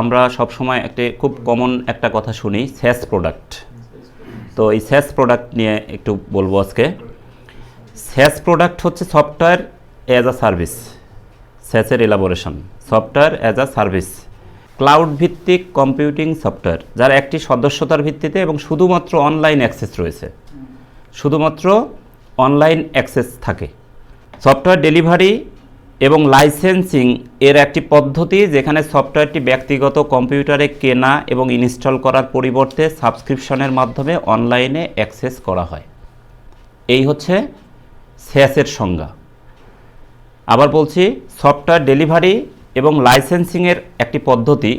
আমরা সব সময় একটা খুব কমন একটা কথা শুনি স্যাস প্রোডাক্ট তো এই স্যাস প্রোডাক্ট নিয়ে একটু বলব আজকে। স্যাস প্রোডাক্ট হচ্ছে software as a service স্যাসের elaboration software as a service cloud ভিত্তিক কম্পিউটিং সফটওয়্যার যার একটি সদস্যতার ভিত্তিতে এবং শুধুমাত্র অনলাইন অ্যাক্সেস রয়েছে। শুধুমাত্র অনলাইন অ্যাক্সেস থাকে। সফটওয়্যার ডেলিভারি এবং লাইসেন্সিং এর একটি পদ্ধতি যেখানে সফটওয়্যারটি ব্যক্তিগত কম্পিউটারে কেনা এবং ইনস্টল করার পরিবর্তে সাবস্ক্রিপশনের মাধ্যমে অনলাইনে অ্যাক্সেস করা হয়। এই হচ্ছে স্যাসের সংজ্ঞা। আবার বলছি, সফটওয়্যার ডেলিভারি এবং লাইসেন্সিংয়ের একটি পদ্ধতি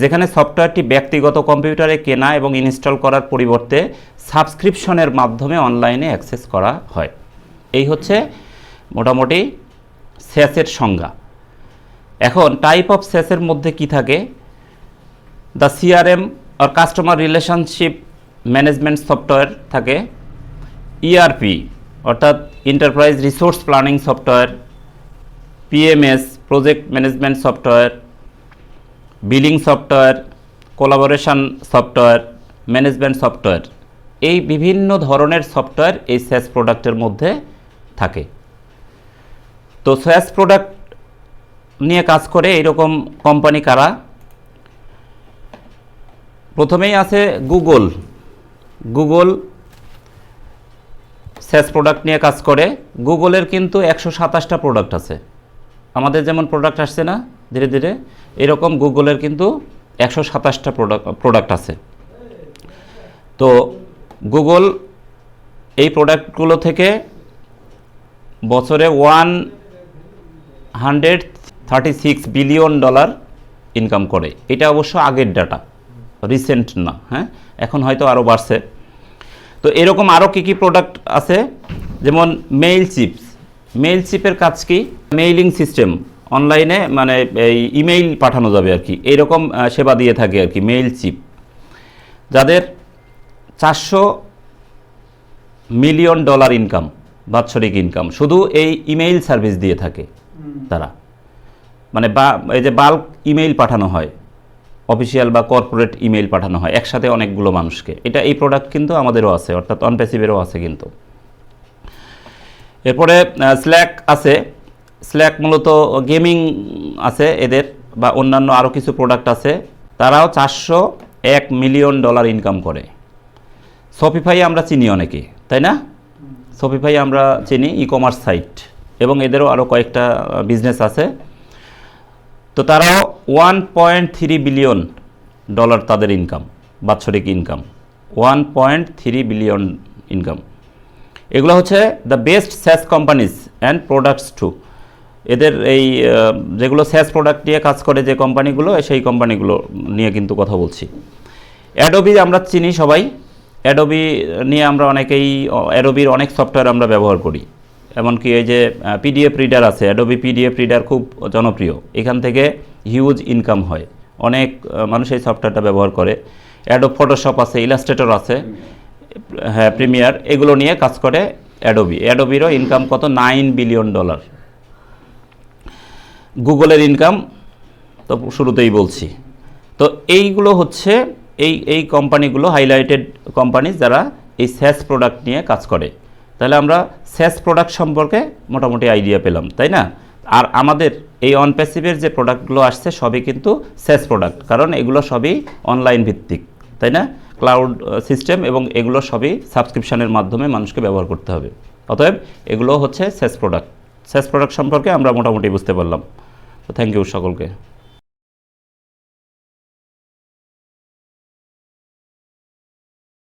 যেখানে সফটওয়্যারটি ব্যক্তিগত কম্পিউটারে কেনা এবং ইনস্টল করার পরিবর্তে সাবস্ক্রিপশনের মাধ্যমে অনলাইনে অ্যাক্সেস করা হয়। এই হচ্ছে মোটামুটি স্যাসের সংজ্ঞা। এখন টাইপ অফ স্যাসের মধ্যে কি থাকে? দ্য সিআরএম আর কাস্টমার রিলেশনশিপ ম্যানেজমেন্ট সফটওয়্যার থাকে। ইআরপি অর্থাৎ enterprise resource planning software PMS project management software billing software collaboration software management software এই বিভিন্ন ধরনের সফটওয়্যার এই স্যাস প্রোডাক্টের মধ্যে থাকে। তো স্যাস প্রোডাক্ট নিয়ে কাজ করে এরকম কোম্পানি কারা? প্রথমেই আছে গুগল গুগল স্যাস প্রোডাক্ট নিয়ে কাজ করে। গুগলের কিন্তু একশো সাতাশটা প্রোডাক্ট আছে। আমাদের যেমন প্রোডাক্ট আসছে না, ধীরে ধীরে, এরকম গুগলের কিন্তু একশো সাতাশটা প্রোডাক্ট প্রোডাক্ট আছে। তো গুগল এই প্রোডাক্টগুলো থেকে বছরে one hundred thirty six billion dollar income করে। এটা অবশ্য আগের ডাটা রিসেন্ট না হ্যাঁ? এখন হয়তো আরও বাড়ছে। তো এরকম আরও কী কী প্রোডাক্ট আছে? যেমন মেইল চিপস মেইল চিপের কাজ কি? মেইলিং সিস্টেম অনলাইনে মানে এই ইমেইল পাঠানো যাবে আর কি। এইরকম সেবা দিয়ে থাকে আর কি মেইল চিপ যাদের চারশো মিলিয়ন ডলার ইনকাম বাৎসরিক ইনকাম শুধু এই ইমেইল সার্ভিস দিয়ে থাকে। তারা। মানে বা এই যে বাল্ক ইমেইল পাঠানো হয় অফিসিয়াল বা কর্পোরেট ইমেইল পাঠানো হয় একসাথে অনেকগুলো মানুষকে। এটা এই প্রোডাক্ট কিন্তু আমাদেরও আছে অর্থাৎ অনপ্যাসিভেরও আছে কিন্তু। এরপরে স্ল্যাক আছে। স্ল্যাক মূলত গেমিং আছে এদের বা অন্যান্য আরও কিছু প্রোডাক্ট আছে। তারাও চারশো এক মিলিয়ন ডলার ইনকাম করে। শপিফাই আমরা চিনি অনেকে তাই না? শপিফাই আমরা চিনি ই কমার্স সাইট এবং এদেরও আরও কয়েকটা বিজনেস আছে। তো তারাও one point three billion dollar তাদের ইনকাম বাৎসরিক income one point three billion income এগুলো হচ্ছে the best SaaS companies and products too এদের এই যেগুলো স্যাস প্রোডাক্ট নিয়ে কাজ করে যে কোম্পানিগুলো সেই কোম্পানিগুলো নিয়ে কিন্তু কথা বলছি। অ্যাডোবি আমরা চিনি সবাই। অ্যাডোবি নিয়ে আমরা অনেকেই অ্যাডোবির অনেক সফটওয়্যার আমরা ব্যবহার করি। এমনকি এই যে পিডিএফ রিডার আছে অ্যাডোবি পিডিএফ রিডার খুব জনপ্রিয়। এখান থেকে হিউজ ইনকাম হয়। অনেক মানুষ এই সফটওয়্যারটা ব্যবহার করে। অ্যাডো ফটোশপ আছে ইলাস্ট্রেটর আছে। হ্যাঁ প্রিমিয়ার এগুলো নিয়ে কাজ করে অ্যাডোবি অ্যাডোবিরও ইনকাম কত? নাইন বিলিয়ন ডলার গুগলের ইনকাম তো শুরুতেই বলছি। তো এইগুলো হচ্ছে, এই এই কোম্পানিগুলো হাইলাইটেড কোম্পানি যারা এই স্যাস প্রোডাক্ট নিয়ে কাজ করে। তাহলে আমরা স্যাস প্রোডাক্ট সম্পর্কে মোটামুটি আইডিয়া পেলাম, তাই না? আর আমাদের এই অনপ্যাসিভের যে প্রোডাক্টগুলো আসছে, সবই কিন্তু স্যাস প্রোডাক্ট কারণ এগুলো সবই অনলাইন ভিত্তিক, তাই না? ক্লাউড সিস্টেম এবং এগুলো সবই সাবস্ক্রিপশনের মাধ্যমে মানুষকে ব্যবহার করতে হবে। অতএব এগুলো হচ্ছে স্যাস প্রোডাক্ট স্যাস প্রোডাক্ট সম্পর্কে আমরা মোটামুটি বুঝতে পারলাম। তো থ্যাংক ইউ সকলকে।